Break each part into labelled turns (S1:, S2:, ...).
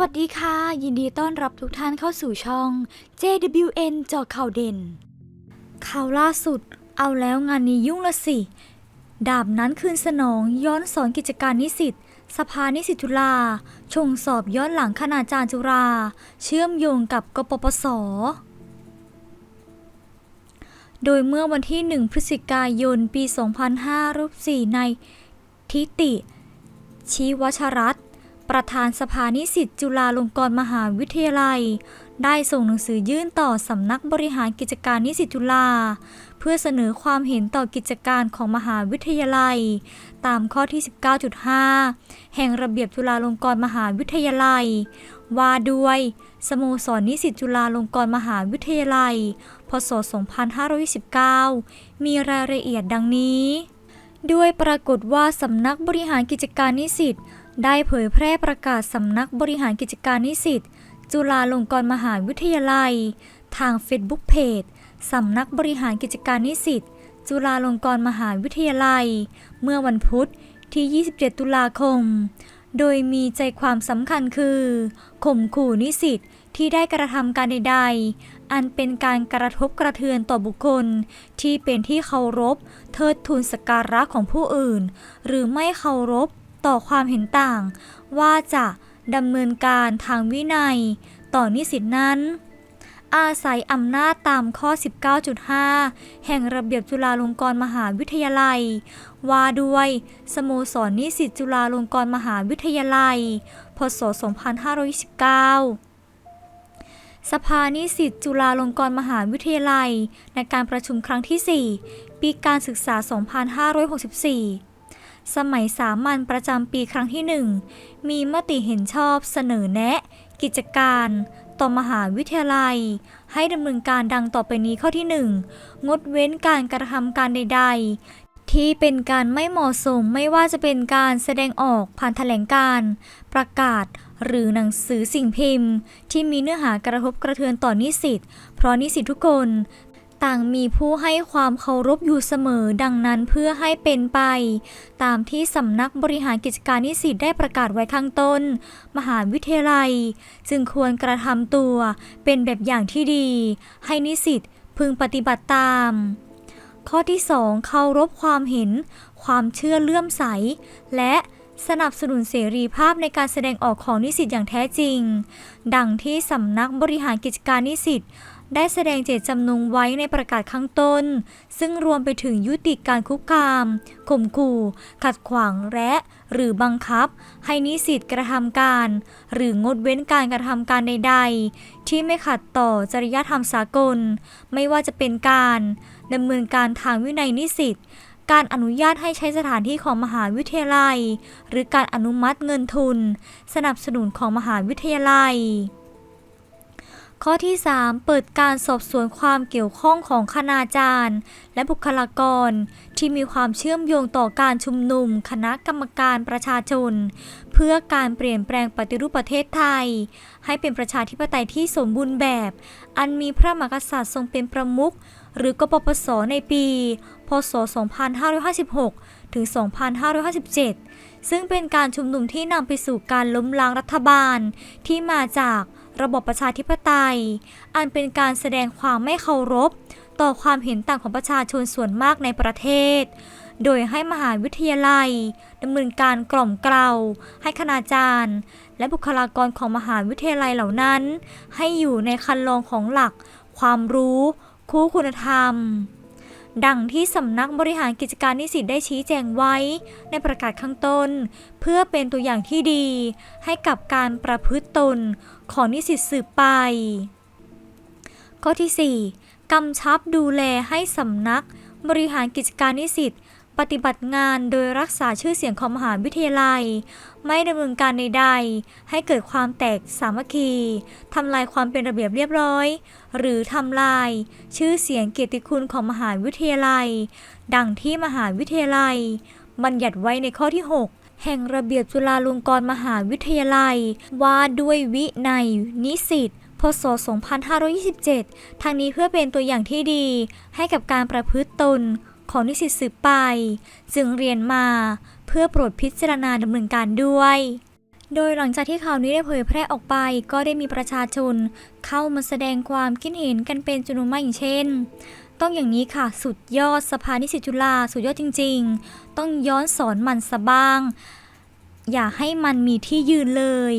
S1: วัสดีค่ะ ยินดีต้อนรับทุกท่านเข้าสู่ช่อง JWN จอข่าวเด่น ข่าวล่าสุด เอาแล้วงานนี้ยุ่งละสิ ดาบนั้นคืนสนองย้อนสอนกิจการนิสิตสภานิสิตจุฬาชงสอบย้อนหลังคณาจารย์จุฬาเชื่อมโยงกับกปปส โดยเมื่อวันที่ 1 พฤศจิกายน ปี 2564ในทิติ ชีวชรัต ประธานสภานิสิตจุฬาลงกรณ์มหาวิทยาลัย ได้ส่งหนังสือยื่นต่อสำนักบริหารกิจการนิสิตจุฬาเพื่อเสนอความเห็นต่อกิจการของมหาวิทยาลัย ตามข้อที่ 19.5 แห่งระเบียบจุฬาลงกรณ์มหาวิทยาลัย ว่าด้วย สโมสรนิสิตจุฬาลงกรณ์มหาวิทยาลัย พศ 2529 มีรายละเอียดดังนี้ ด้วยปรากฏว่าสำนักบริหารกิจการนิสิต ได้เผยแพร่ประกาศสำนักบริหารกิจการนิสิตจุฬาลงกรณ์มหาวิทยาลัย ทาง Facebook Page สำนักบริหารกิจการนิสิตจุฬาลงกรณ์มหาวิทยาลัย เมื่อวันพุธที่ 27 ตุลาคม โดยมีใจความสำคัญคือข่มขู่นิสิตที่ได้กระทำการใด ๆ อันเป็นการกระทบกระเทือนต่อบุคคล ที่เป็นที่เคารพ เทิดทูนสกการะของผู้อื่น หรือไม่เคารพ ต่อความเห็นต่าง ว่าจะดำเนินการทางวินัย ต่อนิสิตนั้น อาศัยอำนาจตามข้อ 19.5 แห่งระเบียบจุฬาลงกรณ์มหาวิทยาลัย ว่าด้วย สโมสรนิสิตจุฬาลงกรณ์มหาวิทยาลัย พศ 2529สภานิสิตจุฬาลงกรณ์มหาวิทยาลัย ในการประชุมครั้งที่ 4 ปีการศึกษา 2564 สมัยสามัญประจำปีครั้งที่1มีมติเห็นชอบเสนอแนะ กิจการต่อมหาวิทยาลัย ให้ดำเนินการดังต่อไปนี้ข้อที่ 1 งดเว้นการกระทำการใด ๆ ที่เป็นการไม่เหมาะสมไม่ว่าจะเป็นการแสดงออกผ่านแถลงการ ประกาศ หรือหนังสือสิ่งพิมพ์ ที่มีเนื้อหากระทบกระเทือนต่อนิสิต เพราะนิสิตทุกคน ต่างมีผู้ให้ความเคารพอยู่เสมอดังนั้นเพื่อให้เป็นไป ตามที่สำนักบริหารกิจการนิสิตได้ประกาศไว้ข้างต้น มหาวิทยาลัย จึงควรกระทำตัวเป็นแบบอย่างที่ดี ให้นิสิตพึงปฏิบัติตาม ข้อที่ 2 เคารพความเห็น ความเชื่อเลื่อมใส และสนับสนุนเสรีภาพในการแสดงออกของนิสิตอย่างแท้จริง ดังที่สำนักบริหารกิจการนิสิต ได้แสดงเจตจำนงไว้ในประกาศข้างต้น ซึ่งรวมไปถึงยุติการคุกคามข่มขู่ ขัดขวางและ หรือบังคับ ให้นิสิตกระทำการ หรืองดเว้นการกระทำการใด ๆ ที่ไม่ขัดต่อจริยธรรมสากล ไม่ว่าจะเป็นการดำเนินการทางวินัยนิสิตการอนุญาตให้ใช้สถานที่ของมหาวิทยาลัย หรือการอนุมัติเงินทุน สนับสนุนของมหาวิทยาลัย ข้อที่ 3 เปิดการสอบสวนความเกี่ยวข้องของคณาจารย์ และบุคลากร ที่มีความเชื่อมโยงต่อการชุมนุม คณะกรรมการประชาชน เพื่อการเปลี่ยนแปลงปฏิรูปประเทศไทย ให้เป็นประชาธิปไตยที่สมบูรณ์แบบ อันมีพระมหากษัตริย์ทรงเป็นประมุขหรือกปปสในปี พศ 2556 ถึง 2557 ซึ่งเป็นการชุมนุมที่นำไปสู่การล้มล้างรัฐบาลที่มาจาก ระบบประชาธิปไตย อันเป็นการแสดงความไม่เคารพ ต่อความเห็นต่างของประชาชนส่วนมากในประเทศ โดยให้มหาวิทยาลัยดำเนินการกล่อมเกลาให้คณาจารย์ และบุคลากรของมหาวิทยาลัยเหล่านั้น ให้อยู่ในคันลองของหลัก ความรู้ คู่คุณธรรมดังที่สำนักบริหารกิจการนิสิตได้ชี้แจงไว้ในประกาศข้างต้น เพื่อเป็นตัวอย่างที่ดี ให้กับการประพฤติตน ของนิสิตสืบไป ข้อที่ 4 กำชับดูแลให้สำนัก บริหารกิจการนิสิตปฏิบัติงานโดยรักษาชื่อเสียงของมหาวิทยาลัย ไม่ดำเนินการใดๆ ให้เกิดความแตกสามัคคีทำลายความเป็นระเบียบเรียบร้อย หรือทำลาย ชื่อเสียงเกียรติคุณของมหาวิทยาลัย ดังที่มหาวิทยาลัย บัญญัติไว้ในข้อที่ 6 แห่งระเบียบจุฬาลงกรณ์มหาวิทยาลัย ว่าด้วยวินัย นิสิตพศ 2527 ทางนี้เพื่อเป็นตัวอย่างที่ดี ให้กับการประพฤติตนของนิสิตสืบไป จึงเรียนมาเพื่อโปรดพิจารณาดำเนินการด้วย โดยหลังจากที่ข่าวนี้ได้เผยแพร่ออกไป ก็ได้มีประชาชนเข้ามาแสดงความคิดเห็นกันเป็นจำนวนมากอย่างเช่น ต้องอย่างนี้ค่ะ สุดยอดสภานิสิตจุฬาสุดยอดจริง ๆ ต้องย้อนสอนมันสะบ้าง อย่าให้มันมีที่ยืนเลย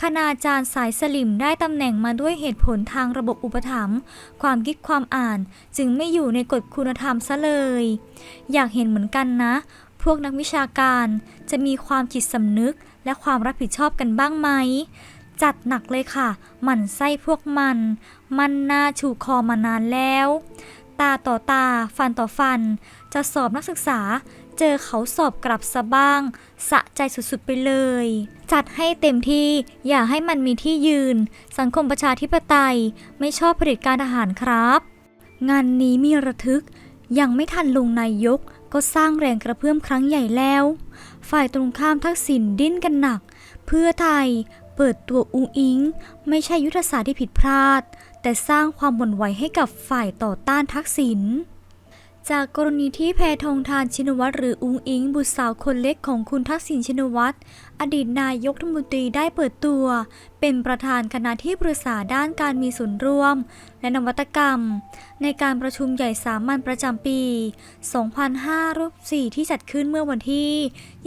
S1: คณาจารย์สายสลิมได้ตำแหน่งมาด้วยเหตุผลทางระบบอุปถัมภ์ความคิดความอ่านจึงไม่อยู่ในกฎคุณธรรมซะเลย อยากเห็นเหมือนกันนะ พวกนักวิชาการจะมีความจิตสำนึกและความรับผิดชอบกันบ้างไหม จัดหนักเลยค่ะ หมั่นไส้พวกมัน มันน่าชูคอมานานแล้ว ตาต่อตา ฟันต่อฟัน จะสอบนักศึกษา เจอเขาสอบกลับซะบ้าง สะใจสุดๆไปเลย จัดให้เต็มที่ อย่าให้มันมีที่ยืน สังคมประชาธิปไตย ไม่ชอบเผด็จการทหารครับ งานนี้มีระทึก ยังไม่ทันลงนายก ก็สร้างแรงกระเพื่อมครั้งใหญ่แล้ว ฝ่ายตรงข้ามทักษิณดิ้นกันหนัก เพื่อไทย เปิดตัวอุงอิง ไม่ใช่ยุทธศาสตร์ที่ผิดพลาด แต่สร้างความหวั่นไหวให้กับฝ่ายต่อต้านทักษิณจากกรณีที่แพทองทานชินวัตรหรืออุงอิง บุตรสาวคนเล็กของคุณทักษิณชินวัตรอดีตนายกรัฐมนตรีได้เปิดตัว เป็นประธานคณะที่ปรึกษาด้านการมีส่วนร่วม และนวัตกรรม ในการประชุมใหญ่สามัญประจำปี 2564 ที่จัดขึ้นเมื่อวันที่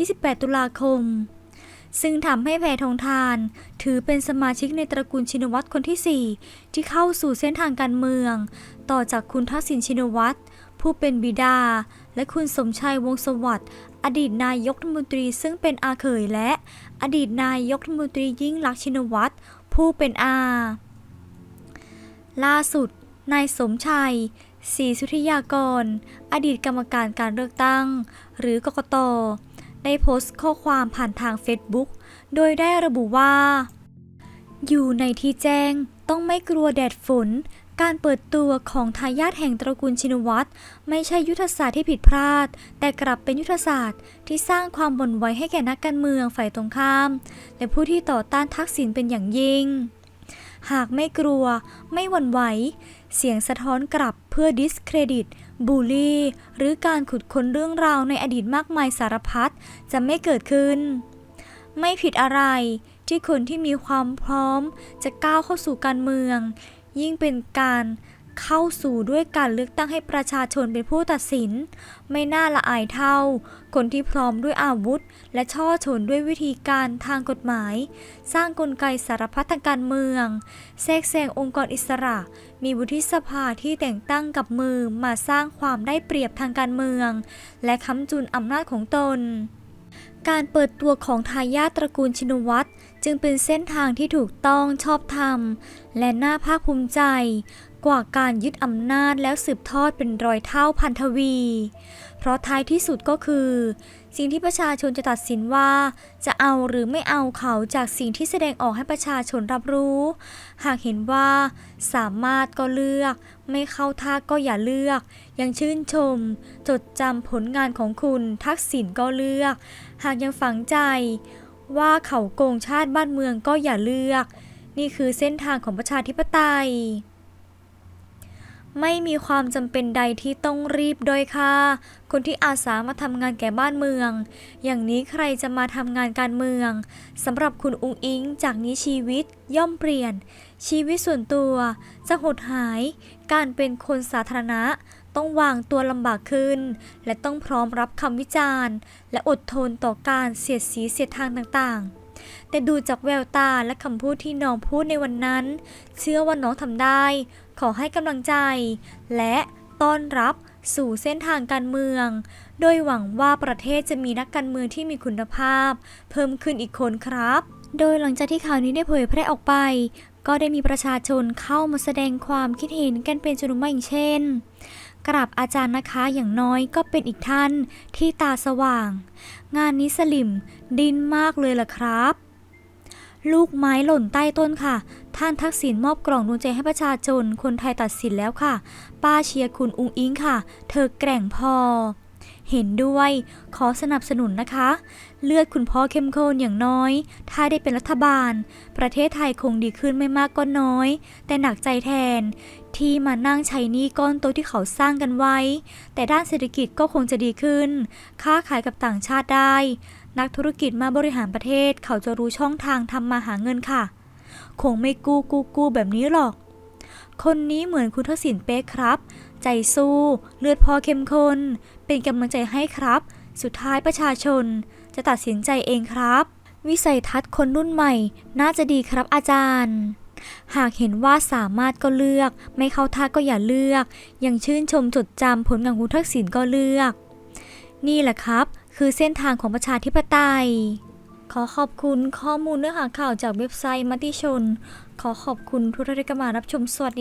S1: 28 ตุลาคม ซึ่งทำให้แพทองทาน ถือเป็นสมาชิกในตระกูลชินวัตรคนที่ 4 ที่เข้าสู่เส้นทางการเมือง ต่อจากคุณทักษิณชินวัตรผู้เป็นบิดา และคุณสมชัยวงศ์สวัสดิ์อดีตนายกรัฐมนตรีซึ่งเป็นอาเขยและ อดีตนายกรัฐมนตรียิ่งลักษณ์ชินวัตรผู้เป็นอา ล่าสุด นายสมชัยศรีสุธิยากร อดีตกรรมการการเลือกตั้ง หรือกกต ได้โพสต์ข้อความผ่านทางเฟซบุ๊กโดยได้ระบุว่า อยู่ในที่แจ้งต้องไม่กลัวแดดฝน การเปิดตัวของทายาทแห่งตระกูลชินวัตรไม่ใช่ยุทธศาสตร์ที่ผิดพลาด แต่กลับเป็นยุทธศาสตร์ที่สร้างความบ่นไหวให้แก่นักการเมืองฝ่ายตรงข้าม และผู้ที่ต่อต้านทักษิณเป็นอย่างยิ่ง หากไม่กลัว ไม่หวั่นไหว เสียงสะท้อนกลับเพื่อดิสเครดิต บูลลี่ หรือการขุดค้นเรื่องราวในอดีตมากมายสารพัดจะไม่เกิดขึ้น ไม่ผิดอะไรที่คนที่มีความพร้อมจะก้าวเข้าสู่การเมือง ยิ่งเป็นการ เข้าสู่ด้วยการเลือกตั้งให้ประชาชนเป็นผู้ตัดสิน ไม่น่าละอายเท่า คนที่พร้อมด้วยอาวุธ และช่อชนด้วยวิธีการทางกฎหมาย สร้างกลไกสารพัดทางการเมืองแทรกแซงองค์กรอิสระ มีวุฒิสภาที่แต่งตั้งกับมือมาสร้างความได้เปรียบทางการเมือง และค้ำจุนอำนาจของตนการเปิดตัวของทายาทตระกูลชินวัตรจึงเป็นเส้นทางที่ถูกต้องชอบธรรม และน่าภาคภูมิใจ กว่าการยึดอำนาจแล้วสืบทอดเป็นรอยเท่าพันทวี เพราะท้ายที่สุดก็คือ สิ่งที่ประชาชนจะตัดสินว่า จะเอาหรือไม่เอาเขาจากสิ่งที่แสดงออกให้ประชาชนรับรู้ หากเห็นว่า สามารถก็เลือก ไม่เข้าท่าก็อย่าเลือก ยังชื่นชม จดจำผลงานของคุณทักษิณก็เลือก หากยังฝังใจว่าเขาโกงชาติบ้านเมืองก็อย่าเลือก นี่คือเส้นทางของประชาธิปไตย ไม่มีความจำเป็นใดที่ต้องรีบโดยค่ะ คนที่อาสามาทำงานแก่บ้านเมือง อย่างนี้ใครจะมาทำงานการเมืองสำหรับคุณอุงอิง จากนี้ชีวิตย่อมเปลี่ยน ชีวิตส่วนตัวจะหดหาย การเป็นคนสาธารณะต้องวางตัวลำบากขึ้น และต้องพร้อมรับคำวิจารณ์ และอดทนต่อการเสียดสีเสียดทางต่างๆ แต่ดูจากแววตาและคำพูดที่น้องพูดในวันนั้น เชื่อว่าน้องทำได้ ขอให้กำลังใจ และต้อนรับสู่เส้นทางการเมือง โดยหวังว่าประเทศจะมีนักการเมืองที่มีคุณภาพ เพิ่มขึ้นอีกคนครับ โดยหลังจากที่ข่าวนี้ได้เผยแพร่ออกไป ก็ได้มีประชาชนเข้ามาแสดงความคิดเห็นกันเป็นจำนวนมากอย่างเช่น กราบอาจารย์นะคะอย่างน้อยก็เป็นอีกท่านที่ตาสว่าง งานนี้สลิมดินมากเลยล่ะครับ ลูกไม้หล่นใต้ต้นค่ะ ท่านทักษิณมอบกล่องดวงใจให้ประชาชน คนไทยตัดสินแล้วค่ะ ป้าเชียร์คุณอุงอิงค่ะ เธอแกร่งพอ เห็นด้วยขอสนับสนุนนะคะ เลือดคุณพ่อเข้มข้นอย่างน้อย ถ้าได้เป็นรัฐบาล ประเทศไทยคงดีขึ้นไม่มากก็น้อย แต่หนักใจแทน ที่มานั่งใช้หนี้ก้อนโตที่เขาสร้างกันไว้ แต่ด้านเศรษฐกิจก็คงจะดีขึ้น ค้าขายกับต่างชาติได้ นักธุรกิจมาบริหารประเทศ เขาจะรู้ช่องทางทำมาหาเงินค่ะ คงไม่กู้กู้กู้แบบนี้หรอก คนนี้เหมือนคุณทักษิณเป๊ะครับ ใจสู้เลือดพอเข้มข้นเป็นกำลังใจให้ครับ สุดท้ายประชาชน จะตัดสินใจเองครับ วิสัยทัศน์คนรุ่นใหม่ น่าจะดีครับอาจารย์ หากเห็นว่าสามารถก็เลือก ไม่เข้าท่าก็อย่าเลือก ยังชื่นชมจดจำผลงานคุณทักษิณก็เลือก นี่แหละครับ คือเส้นทางของประชาธิปไตย ขอขอบคุณข้อมูลเนื้อหาข่าวจากเว็บไซต์มติชน ขอขอบคุณทุกท่านที่มารับชมสวัสดี